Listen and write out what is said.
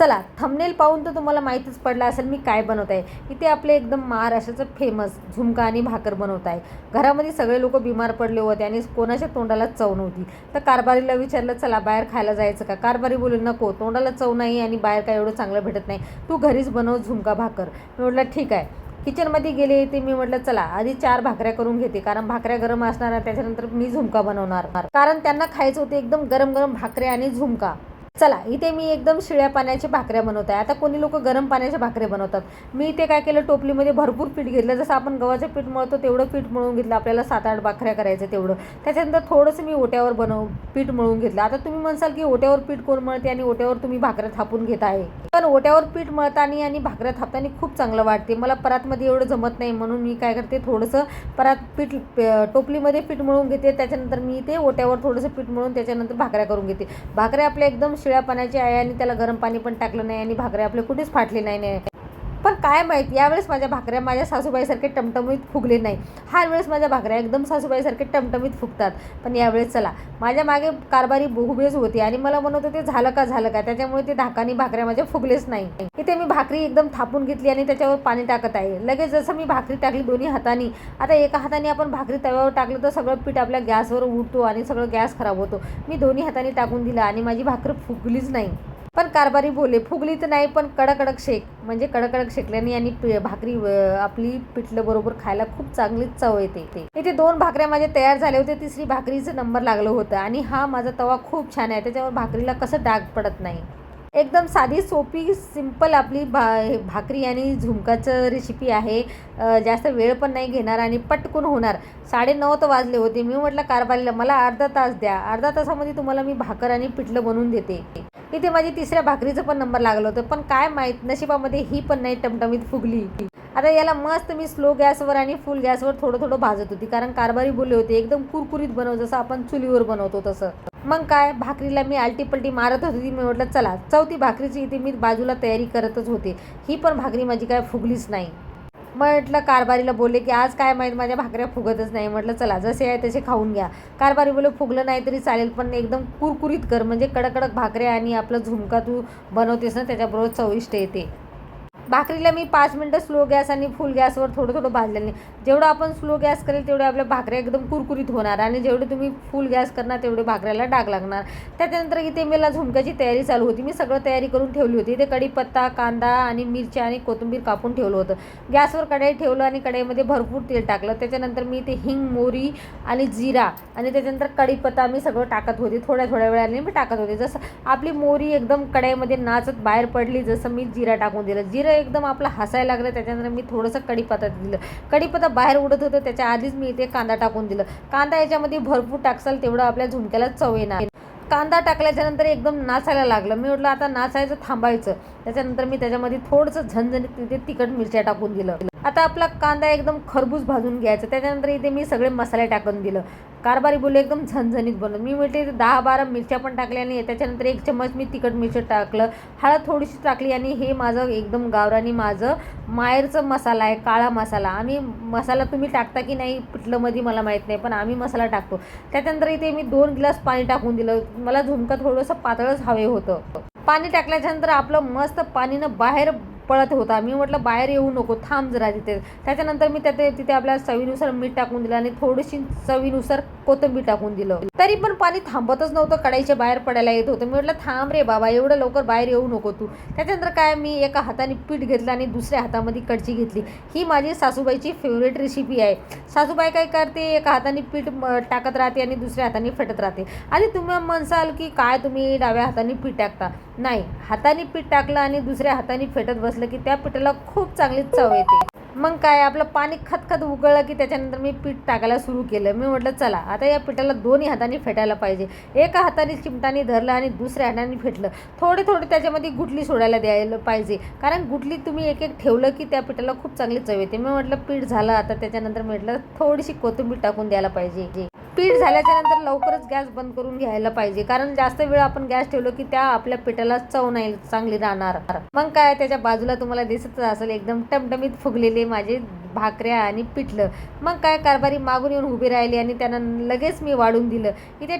चला थंबनेल पाहून तर तुम्हाला माहीतच पडलं असेल मी काय बनवत आहे. इथे आपले एकदम महाराष्ट्राचं फेमस झुमका आणि भाकर बनवत आहे. घरामध्ये सगळे लोक बिमार पडले होते आणि कोणाच्या तोंडाला चव नव्हती. तर कारभारीला विचारलं चला बाहेर खायला जायचं का? कारभारी बोलले नको तोंडाला चव नाही आणि बाहेर काय एवढं चांगलं भेटत नाही. तू घरीच बनव झुमका भाकर. मी म्हटलं ठीक आहे. किचनमध्ये गेले ते मी म्हटलं चला आधी चार भाकऱ्या करून घेते कारण भाकऱ्या गरम असणार त्याच्यानंतर मी झुमका बनवणार. कारण त्यांना खायचं होते एकदम गरम गरम भाकऱ्या आणि झुमका. चला इथे मी एकदम शिळ्या पाण्याच्या भाकऱ्या बनवत आहे आता कोणी लोक गरम पाण्याच्या भाकऱ्या बनवतात. मी इथे काय केलं टोपलीमध्ये भरपूर पीठ घेतलं. जसं आपण गव्हाचं पीठ मळतो तेवढं पीठ मळून घेतलं. आपल्याला सात आठ भाकऱ्या करायचं तेवढं. त्याच्यानंतर थोडंसं मी ओट्यावर बनव पीठ मळून घेतलं. आता तुम्ही म्हणसाल की ओट्यावर पीठ कोण मळते आणि ओट्यावर तुम्ही भाकऱ्या थापून घेत आहे. पण ओट्यावर पीठ मळताना आणि भाकऱ्या थापताना खूप चांगलं वाटते. मला परातमध्ये एवढं जमत नाही. म्हणून मी काय करते थोडंसं परात पीठ टोपलीमध्ये पीठ मळून घेते. त्याच्यानंतर मी ते ओट्यावर थोडंसं पीठ मळून त्याच्यानंतर भाकऱ्या करून घेते. भाकऱ्या आपल्या एकदम शिळ पाण्याची आहे आणि त्याला गरम पाणी पण टाकलं नाही आणि भाकऱ्या आपले कुठेच फाटले नाही नाही. काय माहीत? यावेळेस माझ्या भाकऱ्या माझ्या सासूबाईसारखे टमटमीत फुगले नाही. हर वेळेस माझ्या भाकऱ्या एकदम सासूबाईसारखे टमटमीत फुगतात. पण यावेळेस चला. माझ्या मागे कारभारी बहुबेज होती आणि मला म्हणत होते झालं का झालं का? त्याच्यामुळे ते धाकानी भाकऱ्या माझ्या फुगलेच नाही. इथे मी भाकरी एकदम थापून घेतली आणि त्याच्यावर पाणी टाकत आहे. लगेच जसं मी भाकरी टाकली दोन्ही हाताने आता एका हाताने आपण भाकरी तव्यावर टाकलं तर सगळं पीठ आपल्या गॅसवर उडतो आणि सगळं गॅस खराब होतो. मी दोन्ही हाताने टाकून दिलं आणि माझी भाकर फुगलीच नाही. पण कारभारी बोले फुगली तर नाही पण कडकडक शेक. म्हणजे कडकडक शेकल्याने आणि पि- भाकरी आपली पिठलं बरोबर खायला खूप चांगलीच चव येते ते. इथे दोन भाकऱ्या माझे तयार झाले होते तिसरी भाकरीचं नंबर लागलं होतं आणि हा माझा तवा खूप छान आहे. त्याच्यावर भाकरीला कसं डाग पडत नाही. एकदम साधी सोपी सिंपल आपली भा भाकरी आणि झुमकाचं रेसिपी आहे. जास्त वेळ पण नाही घेणार आणि पटकून होणार. साडेनऊ तर वाजले होते. मी म्हटलं कारभारीला मला अर्धा तास द्या. अर्धा तासामध्ये तुम्हाला मी भाकर आणि पिठलं बनवून देते. इथे माझी तिसऱ्या भाकरीचं पण नंबर लागलं होतं. पण काय माहीत नशिबामध्ये ही पण नाही टमटमीत फुगली. आता याला मस्त मी स्लो गॅसवर आणि फुल गॅसवर थोडं थोडं भाजत होती. कारण कारभारी बोलले होते एकदम कुरकुरीत बनव जसं आपण चुलीवर बनवतो तसं. मग काय भाकरीला मी आलटीपलटी मारत होती. मी म्हटलं चला चौथी भाकरीची इथे मी बाजूला तयारी करतच होते. ही पण भाकरी माझी काय फुगलीच नाही. म्हटलं कारभारीला बोलले की आज काय माहीत माझ्या भाकऱ्या फुगतच नाही. म्हटलं चला जसे आहे तसे खाऊन घ्या. कारभारी बोलले फुगलं नाही तरी चालेल पण एकदम कुरकुरीत कर म्हणजे कडक कडक भाकऱ्या आणि आपलं झुमका तू बनवतेस ना त्याच्याबरोबर चविष्ट येते. भाकरीला मी पाच मिनटं स्लो गॅस आणि फुल गॅसवर थोडं थोडं भाजलेलं जेवढं आपण स्लो गॅस करेल तेवढे आपल्या भाकऱ्या एकदम कुरकुरीत होणार आणि जेवढे तुम्ही फुल गॅस करणार तेवढे भाकऱ्याला डाग लागणार. त्याच्यानंतर इथे मला झुमक्याची तयारी चालू होती. मी सगळं तयारी करून ठेवली होती. इथे कढीपत्ता कांदा आणि मिरच्या आणि कोथिंबीर कापून ठेवलं होतं. गॅसवर कढाई ठेवलं आणि कढाईमध्ये भरपूर तेल टाकलं. त्याच्यानंतर मी इथे हिंग मोरी आणि जिरा आणि त्याच्यानंतर कढीपत्ता मी सगळं टाकत होते. थोड्या थोड्या वेळाने मी टाकत होते. जसं आपली मोरी एकदम कढाईमध्ये नाचत बाहेर पडली जसं मी जिरा टाकून दिलं. जिरं एकदम आपलं हसायला लागलं. त्याच्यानंतर मी थोडंसं कढीपत्ता दिलं. कढीपत्ता बाहेर उडत होतं त्याच्या आधीच मी इथे कांदा टाकून दिलं. कांदा याच्यामध्ये भरपूर टाकसाल तेवढं आपल्या झुमक्याला चव येणार. कांदा टाकल्याच्या नंतर एकदम नाचायला लागलं. मी म्हटलं आता नाचायचं थांबायचं. त्याच्यानंतर मी त्याच्यामध्ये थोडंसं झणझणीत तिथे तिखट मिरच्या टाकून दिलं. आता आपला कांदा एकदम खरबूज भाजून घ्यायचा. त्याच्यानंतर इथे मी सगळे मसाले टाकून दिलं. कारभारी बोलले एकदम झणझणीत बनवून. मी म्हटले इथे दहा बारा मिरच्या पण टाकल्या आणि त्याच्यानंतर एक चम्मच मी तिखट मिरची टाकलं. हळद थोडीशी टाकली आणि हे माझं एकदम गावरानी माझं माहेरचं मसाला आहे काळा मसाला. आम्ही मसाला तुम्ही टाकता की नाही पिठलंमध्ये मला माहीत नाही पण आम्ही मसाला टाकतो. त्याच्यानंतर इथे मी दोन ग्लास पाणी टाकून दिलं. मला झुमकं थोडंसं पातळच हवे होतं. पाणी टाकल्याच्यानंतर आपलं मस्त पाणीनं बाहेर पळत होता. मी म्हटलं बाहेर येऊ नको थांब जरा तिथे. त्याच्यानंतर मी त्यात तिथे आपल्या चवीनुसार मीठ टाकून दिलं आणि थोडीशी चवीनुसार कोथिंबीर टाकून दिलं. तरी पण पाणी थांबतच नव्हतं कढाईच्या बाहेर पडायला येत होतं. मी म्हटलं थांब रे बाबा एवढं लवकर बाहेर येऊ नको तू. त्याच्यानंतर काय मी एका हाताने पीठ घेतलं आणि दुसऱ्या हातामध्ये कडची घेतली. ही माझी सासूबाईची फेवरेट रेसिपी आहे. सासूबाई काय करते एका हाताने पीठ टाकत राहते आणि दुसऱ्या हाताने फेटत राहते. आणि तुम्ही म्हणसाल की काय तुम्ही डाव्या हाताने पीठ टाकता? नाही हाताने पीठ टाकलं आणि दुसऱ्या हाताने फेटत बसलं की त्या पिठाला खूप चांगली चव येते. मग काय आपलं पाणी खतखत उकळलं की त्याच्यानंतर मी पीठ टाकायला सुरू केलं. मी म्हटलं चला आता या पिठाला दोन्ही हाताने फेटायला पाहिजे. एका हाताने चिमटाने धरलं आणि दुसऱ्या हाताने फेटलं. थोडे थोडे त्याच्यामध्ये गुटली सोडायला द्यायला पाहिजे. कारण गुटली तुम्ही एक एक ठेवलं की त्या पिठाला खूप चांगली चव येते. मी म्हटलं पीठ झालं आता. त्याच्यानंतर म्हटलं थोडीशी कोथिंबीर टाकून द्यायला पाहिजे. पीठ झाल्याच्यानंतर लवकरच गॅस बंद करून घ्यायला पाहिजे. कारण जास्त वेळ आपण गॅस ठेवलो की त्या आपल्या पिठाला चव नाही चांगली राहणार. मग काय त्याच्या बाजूला तुम्हाला दिसतच असेल एकदम टमटमीत फुगलेले माझे भाकऱ्या आणि पिठलं. मग काय कारभारी मागून येऊन उभी राहिली आणि त्यांना लगेच मी वाढून दिलं. इथे